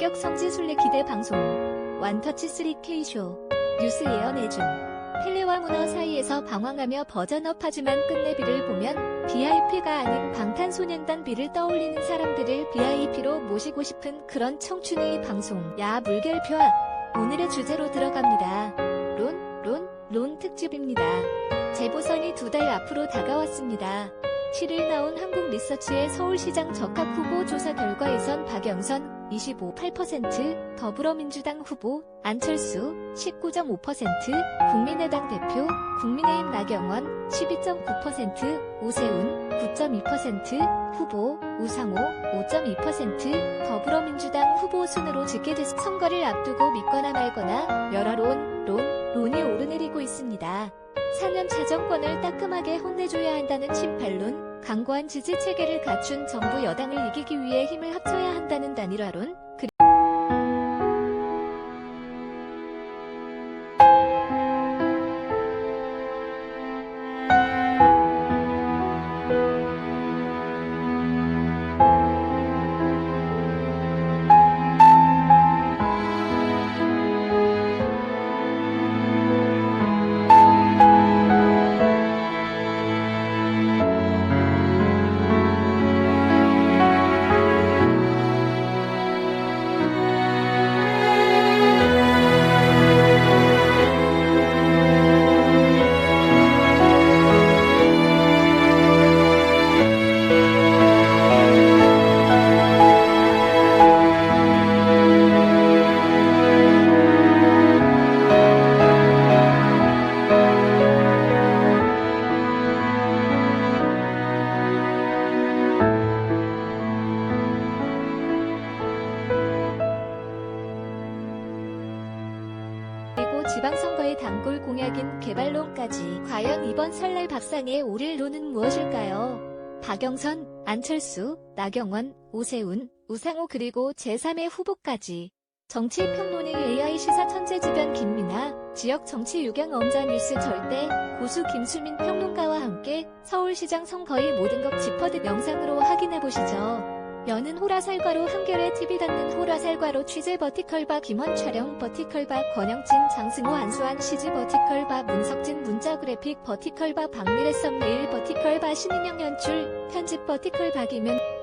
본격 성지순례 기대 방송 완터치 3K쇼 뉴스 예언 해줌 펠레와 문어 사이에서 방황하며 버전업하지만 끝내 비를 보면 VIP가 아닌 방탄소년단 비를 떠올리는 사람들을 VIP로 모시고 싶은 그런 청춘의 방송 야 물결표아 오늘의 주제로 들어갑니다. 론, 론, 론 특집입니다. 재보선이 두 달 앞으로 다가왔습니다. 7일 나온 한국리서치의 서울시장 적합 후보 조사 결과에선 박영선 25.8%, 더불어민주당 후보 안철수 19.5%, 국민의당 대표 국민의힘 나경원 12.9%, 오세훈 9.2%, 후보 우상호 5.2%, 더불어민주당 후보 순으로 집계됐 선거를 앞두고 믿거나 말거나 여러 론, 론, 론이 오르내리고 있습니다. 4년차 정권을 따끔하게 혼내줘야 한다는 친팔론, 강고한 지지 체계를 갖춘 정부 여당을 이기기 위해 힘을 합쳐야 한다는 단일화론, 지방선거의 단골 공약인 개발론까지 과연 이번 설날 밥상에 오를 론은 무엇일까요? 박영선, 안철수, 나경원, 오세훈, 우상호 그리고 제3의 후보까지 정치평론의 AI 시사 천재지변 김민아, 지역 정치 유경 엄자 뉴스 절대, 고수 김수민 평론가와 함께 서울시장 선거의 모든 것 짚어듣 영상으로 확인해보시죠. 여는 호라살과로 한겨레 TV 닫는 호라살과로 취재 버티컬바 김원 촬영 버티컬바 권영진 장승호 안수환 시즈 버티컬바 문석진 문자 그래픽 버티컬바 박미래 썸네일 버티컬바 신인영 연출 편집 버티컬바 김은